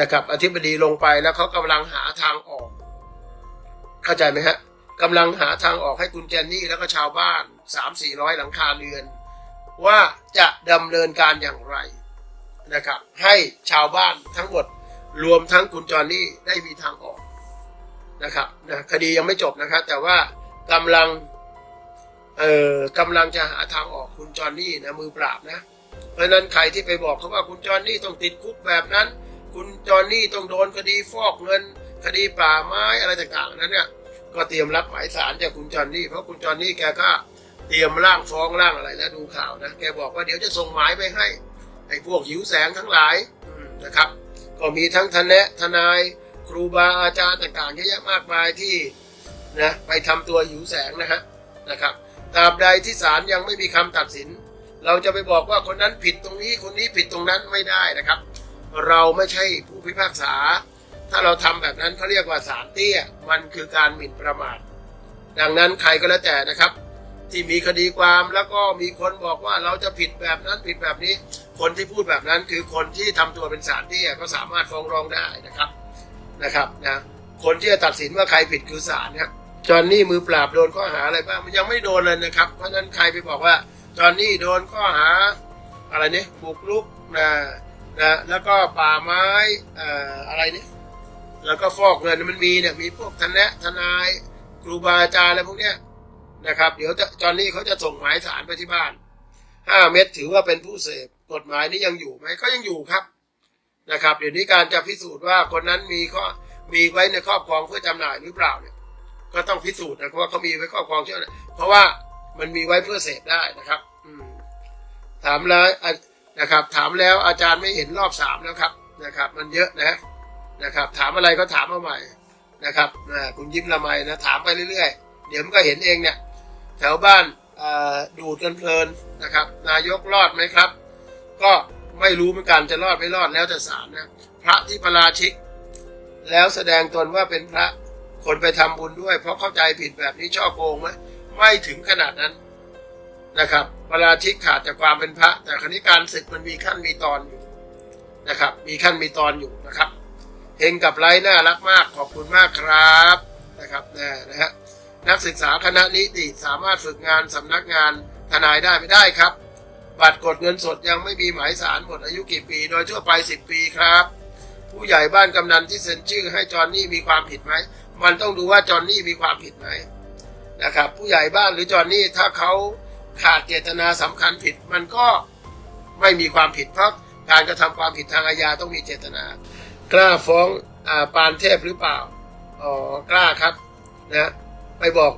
นะครับอธิบดีลงไปแล้วเขากำลังหาทางออก เข้าใจไหมฮะกำลังหาทางออกให้คุณแจนนี่แล้วก็ชาวบ้านสามสี่ร้อยหลังคาเรือน ว่าจะดำเนินการอย่างไรนะครับ ให้ชาวบ้านทั้งหมดรวมทั้งคุณจอนนี่ได้มีทางออกนะครับนะคดียังไม่จบนะครับ แต่ว่ากำลังเอ่อกำลังจะหาทางออกคุณจอนนี่นะมือปราบนะ เพราะฉะนั้นใครที่ไปบอกเขาว่าคุณจอนนี่ต้องติดคุกแบบนั้น คุณจอนนี่ต้องโดนคดีฟอกเงิน คดีป่าไม้อะไรต่างๆนั้นเนี่ยก็เตรียมรับหมายสารจากคุณจอนนี่เพราะคุณจอนนี่แกก็เตรียมร่างฟ้องร่างอะไรแล้วดูข่าวนะแกบอกว่าเดี๋ยวจะส่งหมายไปให้ไอ้พวกหิวแสงทั้งหลายนะครับ ก็มีทั้งทนายทนายครูบาอาจารย์ต่างๆเยอะแยะมากมายที่นะไปทำตัวหิวแสงนะฮะนะครับตราบใดที่ศาลยังไม่มีคำตัดสิน เราจะไปบอกว่าคนนั้นผิดตรงนี้คนนี้ผิดตรงนั้นไม่ได้นะครับ เราไม่ใช่ผู้พิพากษา ถ้าเราทำแบบนั้นเขาเรียกว่าสารเตี้ย มันคือการหมิ่นประมาท ดังนั้นใครก็แล้วแต่นะครับ ที่มีคดีความแล้วก็มีคนบอกว่าเราจะผิดแบบนั้นผิดแบบนี้ คนที่พูดแบบนั้นคือคนที่ทำตัวเป็นสารเตี้ยก็สามารถฟ้องร้องได้นะครับนะครับนะคนที่จะตัดสินว่าใครผิดคือศาลนะครับจอนนี่มือปราบโดนข้อหาอะไรบ้างมันยังไม่โดนเลยนะครับ เพราะฉะนั้นใครไปบอกว่าจอนนี่โดนข้อหาอะไรเนี่ยบุกรุกนะ นะแล้วก็ป่าไม้ออะไรเนี่ยแล้วก็ฟอกเงินมันมีเนี่ยมีพวกทนายทนายครูบาอาจารย์อะไรพวกเนี้ยนะครับ เดี๋ยวจะจอห์นนี่เขาจะส่งหมายสารไปที่บ้านห้าเม็ดถือว่าเป็นผู้เสพกฎหมายนี้ยังอยู่ไหมก็ยังอยู่ครับนะครับ เดี๋ยวนี้การจะพิสูจน์ว่าคนนั้นมีข้อมีไว้ในครอบครองเพื่อจำหน่ายหรือเปล่าเนี่ย ก็ต้องพิสูจน์นะว่าเขามีไว้ครอบครองเชื่อนะเพราะว่ามันมีไว้เพื่อเสพได้นะครับ อืมถามแล้ว นะครับ ถามแล้วอาจารย์ไม่เห็นรอบสามแล้วครับนะครับ มันเยอะนะนะครับ ถามอะไรก็ถามมาใหม่นะครับนะคุณยิ้มละไมนะถามไปเรื่อยๆ เดี๋ยวมันก็เห็นเองเนี่ยแถวบ้านดูดกันเพลินนะครับ นายกรอดไหมครับ ก็ไม่รู้เหมือนกันจะรอดไม่รอดแล้วแต่ศาลนะพระที่ประราชิก แล้วแสดงตนว่าเป็นพระคนไปทำบุญด้วย เพราะเข้าใจผิดแบบนี้ช่อโกงไหมไม่ถึงขนาดนั้น นะครับประราชิกขาดจากความเป็นพระ แต่คราวนี้การศึกมันมีขั้นมีตอนอยู่นะครับ มีขั้นมีตอนอยู่นะครับเฮงกับไลท์น่ารักมากขอบคุณมากครับนะครับนะนะฮะนักศึกษาคณะนิติสามารถฝึกงานสำนักงานทนายได้ไม่ได้ครับ บัตรกดเงินสดยังไม่มีหมายสารหมดอายุกี่ปี โดยทั่วไป 10 ปีครับ ผู้ใหญ่บ้านกำนันที่เซ็นชื่อให้จอห์นนี่มีความผิดไหมมันต้องดูว่าจอห์นนี่มีความผิดไหมนะครับ ผู้ใหญ่บ้านหรือจอห์นนี่ถ้าเขา ขาดเจตนาสำคัญผิด มันก็ไม่มีความผิดเพราะการกระทำความผิดทางอาญาต้องมีเจตนา กล้าฟ้องอาปานเทพหรือเปล่าอ๋อกล้าครับนะไปบอก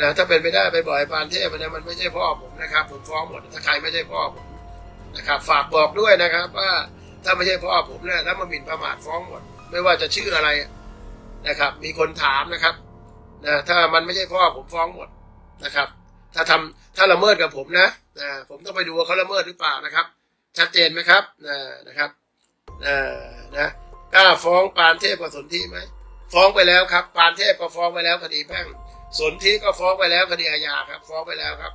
นะถ้าเป็นไปได้ไปบอกไอ้ปานเทพนะมันไม่ใช่พ่อผมนะครับ ผมฟ้องหมดถ้าใครไม่ใช่พ่อผมนะครับฝากบอกด้วยนะครับ ว่าถ้าไม่ใช่พ่อผมเนี่ยแล้วมาหมิ่นประมาทฟ้องหมด ไม่ว่าจะชื่ออะไรนะครับ มีคนถามนะครับนะถ้ามันไม่ใช่พ่อผมฟ้องหมดนะครับ ถ้าทำถ้าละเมิดกับผมนะนะผมต้องไปดูว่าเขาละเมิดหรือเปล่านะครับ ชัดเจนไหมครับนะนะครับนะนะกล้าฟ้องปานเทพกับสนธิไหมฟ้องไปแล้วครับ ปานเทพก็ฟ้องไปแล้วคดีแพ่งสนธิก็ฟ้องไปแล้วคดีอาญาครับ ฟ้องไปแล้วครับ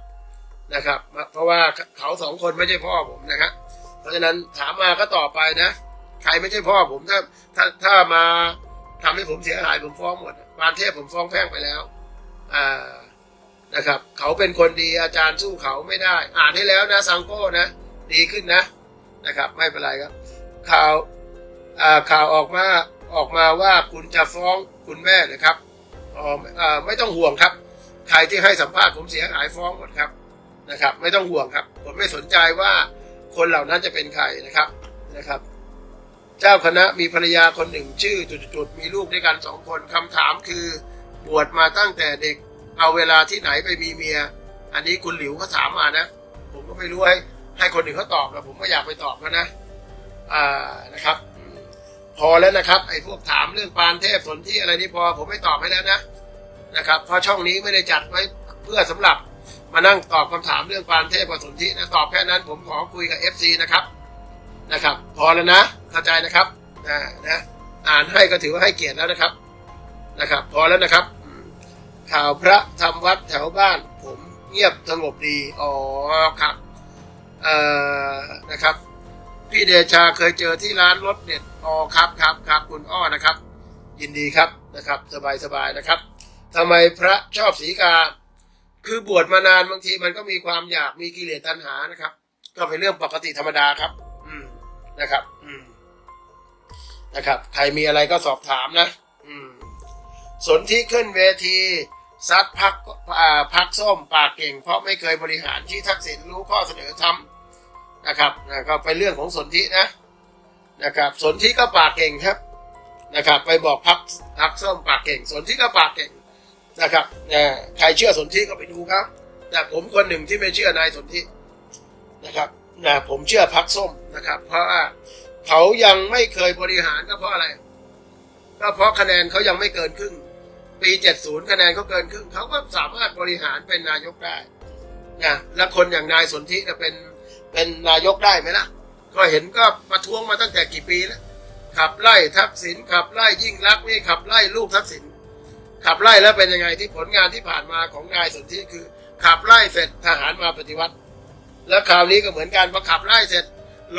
นะครับ เพราะว่าเขาสองคนไม่ใช่พ่อผมนะครับ เพราะฉะนั้นถามมาก็ตอบไปนะ ใครไม่ใช่พ่อผมถ้าถ้าถ้ามาทำให้ผมเสียหายผมฟ้องหมดปานเทพผมฟ้องแพ่งไปแล้ว นะครับ เขาเป็นคนดีอาจารย์สู้เขาไม่ได้ อ่านให้แล้วนะสังโก้นะ ดีขึ้นนะนะครับ ไม่เป็นไรครับ ข่าวอ่าข่าวออกมาออกมาว่าคุณจะฟ้องคุณแม่นะครับอ๋อเอ่อไม่ต้องห่วงครับ ใครที่ให้สัมภาษณ์ผมเสียหายฟ้องหมดครับนะครับ ไม่ต้องห่วงครับ ผมไม่สนใจว่าคนเหล่านั้นจะเป็นใครนะครับนะครับ เจ้าคณะมีภรรยาคนหนึ่งชื่อจุดๆมีลูกด้วยกันสองคนคำถามคือบวชมาตั้งแต่เด็ก เอาเวลาที่ไหนไปมีเมีย อันนี้คุณหลิวเขาถามมานะ ผมก็ไม่รู้ให้ให้คนอื่นเขาตอบแล้วผมก็อยากไปตอบเขานะอ่านะครับ พอแล้วนะครับไอ้พวกถามเรื่องปานเทพสนที่อะไรนี่พอผมไม่ตอบให้แล้วนะนะครับเพราะช่องนี้ไม่ได้จัดไว้เพื่อสำหรับมานั่งตอบคำถามเรื่องปานเทพกับสนที่นะตอบแค่นั้นผมขอคุยกับ FC นะครับนะครับ พอแล้วนะเข้าใจนะครับนะนะอ่านให้ก็ถือว่าให้เกียรติแล้วนะครับนะครับ พอแล้วนะครับ ข่าวพระทำวัดแถวบ้าน ผมเงียบสงบดี อ๋อครับเอ่อนะครับ พี่เดชาเคยเจอที่ร้านรถเด็ดอ๋อครับครับครับคุณอ้อนะครับ ยินดีครับนะครับ สบายสบายนะครับทำไมพระชอบสีกา คือบวชมานานบางทีมันก็มีความอยากมีกิเลสตัณหานะครับ ก็เป็นเรื่องปกติธรรมดาครับ อืมนะครับ อืมนะครับ ใครมีอะไรก็สอบถามนะ สนที่ขึ้นเวทีซัดพักอ่าพักส้มปากเก่ง เพราะไม่เคยบริหารที่ทักษิณรู้ข้อเสนอทำนะครับนะก็เป็นเรื่องของสนธินะนะครับ สนธิก็ปากเก่งครับนะครับ ไปบอกพักพักส้มปากเก่ง สนธิก็ปากเก่งนะครับนะใครเชื่อสนธิก็ไปดูครับแต่ผมคนหนึ่งที่ไม่เชื่อนายสนธินะครับนะผมเชื่อพักส้มนะครับ เพราะว่าเขายังไม่เคยบริหารก็เพราะอะไร ก็เพราะคะแนนเขายังไม่เกินครึ่ง ปี 70 คะแนนเขาเกินครึ่งเขาก็สามารถบริหารเป็นนายกได้นะและคนอย่างนายสนธิจะเป็นเป็นนายกได้ไหมล่ะ ก็เห็นก็ประท้วงมาตั้งแต่กี่ปีแล้วขับไล่ทักษิณขับไล่ยิ่งรักนี่ขับไล่ลูกทักษิณขับไล่แล้วเป็นยังไงที่ผลงานที่ผ่านมาของนายสนธิคือ ขับไล่เสร็จทหารมาปฏิวัติ แล้วคราวนี้ก็เหมือนกันพอขับไล่เสร็จ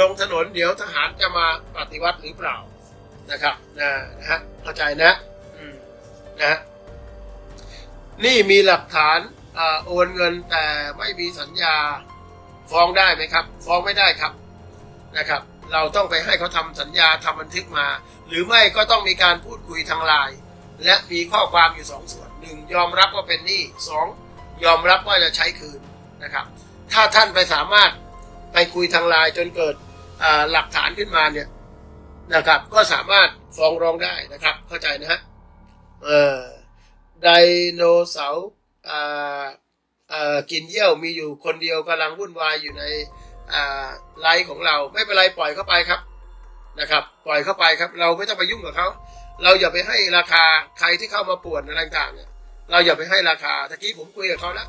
ลงถนนเดี๋ยวทหารจะมาปฏิวัติหรือเปล่านะครับนะนะฮะเข้าใจนะ อืมนะฮะ นี่มีหลักฐานอโอนเงินแต่ไม่มีสัญญาฟ้องได้ไหมครับ ฟ้องไม่ได้ครับนะครับ เราต้องไปให้เขาทำสัญญาทำบันทึกมา หรือไม่ก็ต้องมีการพูดคุยทางไลน์และมีข้อความอยู่สองส่วนหนึ่งยอมรับว่าเป็นหนี้สองยอมรับว่าจะใช้คืนนะครับ ถ้าท่านไปสามารถไปคุยทางไลน์จนเกิดหลักฐานขึ้นมาเนี่ยนะครับ ก็สามารถฟ้องร้องได้นะครับ เข้าใจนะฮะเออ ไดโนเสาร์กินเยี่ยวมีอยู่คนเดียวกำลังวุ่นวายอยู่ในไลฟ์ของเราไม่เป็นไรปล่อยเข้าไปครับนะครับ ปล่อยเข้าไปครับ เราไม่ต้องไปยุ่งกับเขาเราอย่าไปให้ราคาใครที่เข้ามาป่วนอะไรต่างๆเนี่ยเราอย่าไปให้ราคาตะกี้ผมคุยกับเขาแล้ว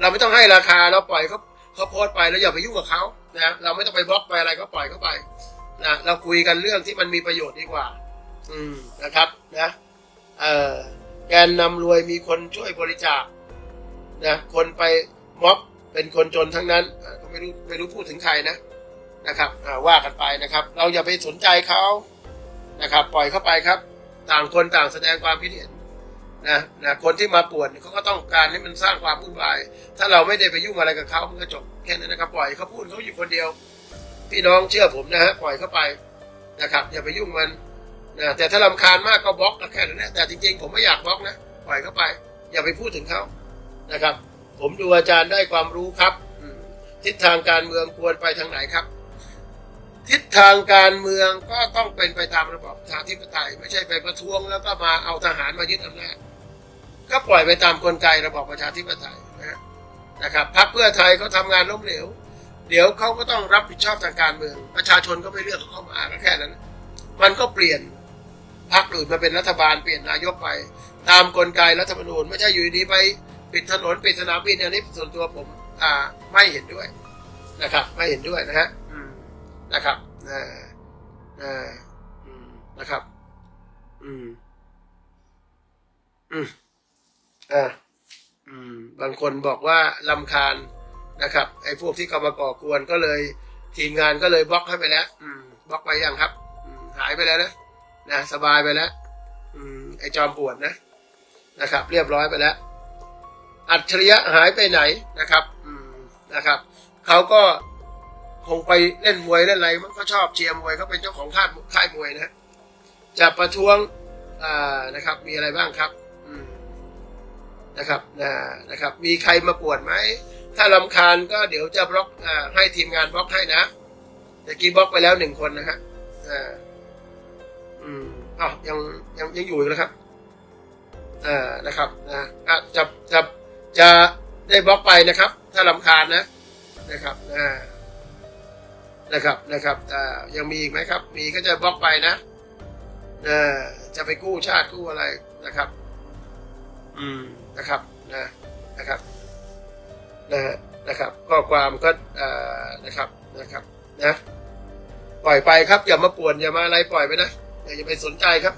เราไม่ต้องให้ราคาเราปล่อยเขาเขาโพสต์ไปแล้วอย่าไปยุ่งกับเขานะเราไม่ต้องไปบล็อกไปอะไรก็ปล่อยเข้าไปนะเราคุยกันเรื่องที่มันมีประโยชน์ดีกว่า อืมนะครับนะเอ่อ แกนนำรวยมีคนช่วยบริจาคนะคนไปม็อบเป็นคนจนทั้งนั้นก็ไม่รู้ไม่รู้พูดถึงใครนะนะครับว่ากันไปนะครับ เราอย่าไปสนใจเขานะครับ ปล่อยเข้าไปครับ ต่างคนต่างแสดงความคิดเห็นนะนะคนที่มาป่วนเขาก็ต้องการให้มันสร้างความวุ่นวาย ถ้าเราไม่ได้ไปยุ่งอะไรกับเขามันก็จบแค่นั้นนะครับปล่อยเขาพูดเขาอยู่คนเดียว พี่น้องเชื่อผมนะฮะปล่อยเข้าไปนะครับ อย่าไปยุ่งมัน นะแต่ถ้าลำคาญมากก็บล็อกแค่นั้นนะแต่จริงๆ ผมไม่อยากบล็อกนะปล่อยเข้าไป อย่าไปพูดถึงเขานะครับ ผมดูอาจารย์ได้ความรู้ครับ ทิศทางการเมืองควรไปทางไหนครับ ทิศทางการเมืองก็ต้องเป็นไปตามระบอบประชาธิปไตย ไม่ใช่ไปประท้วงแล้วก็มาเอาทหารมายึดอำนาจก็ปล่อยไปตามกลไกระบอบประชาธิปไตยนะนะครับพรรคเพื่อไทยเขาทำงานล้มเหลว เดี๋ยวเขาก็ต้องรับผิดชอบทางการเมือง ประชาชนก็ไม่เลือกเขาเข้ามาก็แค่นั้น มันก็เปลี่ยน พรรคอื่นมาเป็นรัฐบาลเปลี่ยนนายกไป ตามกลไกรัฐธรรมนูญไม่ใช่อยู่ดีไปปิดถนนปิดสนามบินอันนี้ส่วนตัวผมอ่าไม่เห็นด้วยนะครับ ไม่เห็นด้วยนะฮะนะครับอ่าอ่านะครับ อืม อืมอ่าอืม บางคนบอกว่าลำคาญนะครับ ไอ้พวกที่เข้ามาก่อกวนก็เลย ทีมงานก็เลยบล็อกให้ไปแล้ว อืมบล็อกไปยังครับหายไปแล้วนะ นะสบายไปแล้วอืมไอ้จอมปวดนะนะครับ เรียบร้อยไปแล้ว อัจฉริยะหายไปไหนนะครับอืมนะครับเขาก็คงไปเล่นมวยเล่นอะไรมันก็ชอบเชียร์มวยเขาเป็นเจ้าของค่ายค่ายมวยนะจะประท้วงอ่านะครับ มีอะไรบ้างครับอืมนะครับนะนะครับ มีใครมาปวดไหม ถ้าลำคาญก็เดี๋ยวจะบล็อกอ่าให้ทีมงานบล็อกให้นะแต่กี้บล็อกไปแล้วหนึ่งคนนะฮะอ่า อืมอ้าวยังยังยังอยู่อีกนะครับอ่านะครับนะอะจะจะจะได้บล็อกไปนะครับ ถ้าลำคาญนะนะครับอ่านะครับนะครับอ่ายังมีอีกไหมครับ มีก็จะบล็อกไปนะเออจะไปกู้ชาติกู้อะไรนะครับ อืมนะครับนะนะครับนะฮะนะครับข้อความก็อ่านะครับนะครับนะปล่อยไปครับอย่ามาป่วนอย่ามาอะไรปล่อยไปนะ อย่อย่าไปสนใจครับ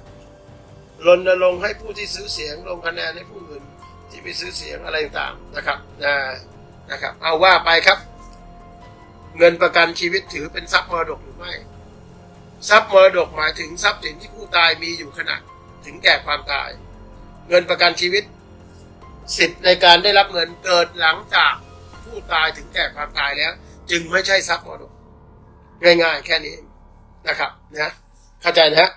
รณรงค์ให้ผู้ที่ซื้อเสียงลงคะแนนให้ผู้อื่นที่ไปซื้อเสียงอะไรต่างๆนะครับนะนะครับเอาว่าไปครับ เงินประกันชีวิตถือเป็นทรัพย์มรดกหรือไม่ทรัพย์มรดกหมายถึงทรัพย์สินที่ผู้ตายมีอยู่ขณะถึงแก่ความตาย เงินประกันชีวิต สิทธิ์ในการได้รับเงินเกิดหลังจากผู้ตายถึงแก่ความตายแล้ว จึงไม่ใช่ทรัพย์มรดก ง่ายๆ แค่นี้นะครับนะเข้าใจนะฮะ